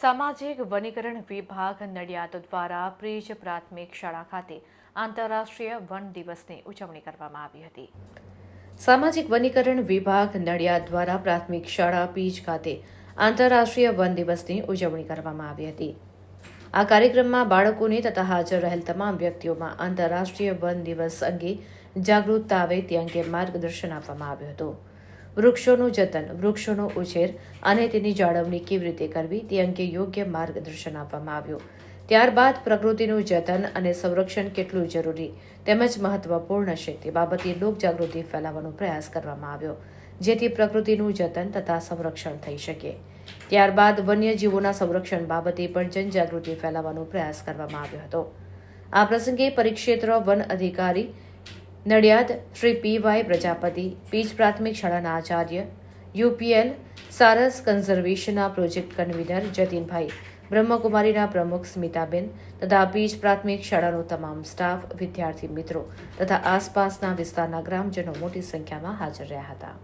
સામાજિક વનીકરણ વિભાગ નડિયાદ દ્વારા પ્રેજ પ્રાથમિક શાળા ખાતે આંતરરાષ્ટ્રીય વન દિવસની ઉજવણી કરવામાં આવી હતી. સામાજિક વનીકરણ વિભાગ નડિયાદ દ્વારા પ્રાથમિક શાળા પીજ ખાતે આંતરરાષ્ટ્રીય વન દિવસની ઉજવણી કરવામાં આવી હતી. આ કાર્યક્રમમાં બાળકોને તથા હાજર રહેલ તમામ વ્યક્તિઓમાં આંતરરાષ્ટ્રીય વન દિવસ અંગે જાગૃતતા આવે તે અંગે માર્ગદર્શન આપવામાં આવ્યું હતું. વૃક્ષોનું જતન, વૃક્ષોનો ઉછેર અને તેની જાળવણી કેવી રીતે કરવી તે અંગે યોગ્ય માર્ગદર્શન આપવામાં આવ્યું. ત્યારબાદ પ્રકૃતિનું જતન અને સંરક્ષણ કેટલું જરૂરી તેમજ મહત્વપૂર્ણ છે તે બાબતે લોકજાગૃતિ ફેલાવવાનો પ્રયાસ કરવામાં આવ્યો, જેથી પ્રકૃતિનું જતન તથા સંરક્ષણ થઈ શકે. ત્યારબાદ વન્યજીવોના સંરક્ષણ બાબતે પણ જનજાગૃતિ ફેલાવવાનો પ્રયાસ કરવામાં આવ્યો હતો. આ પ્રસંગે પરિક્ષેત્ર વન અધિકારી નડિયાદ શ્રી પી વાય પ્રજાપતિ, પીજ પ્રાથમિક શાળાના આચાર્ય, યુપીએલ સારસ કન્ઝર્વેશનના પ્રોજેક્ટ કન્વીનર જતીનભાઈ બ્રહ્મકુમારીના પ્રમુખ સ્મિતાબેન તથા પીજ પ્રાથમિક શાળાનો તમામ સ્ટાફ, વિદ્યાર્થી મિત્રો તથા આસપાસના વિસ્તારના ગ્રામજનો મોટી સંખ્યામાં હાજર રહ્યા હતા.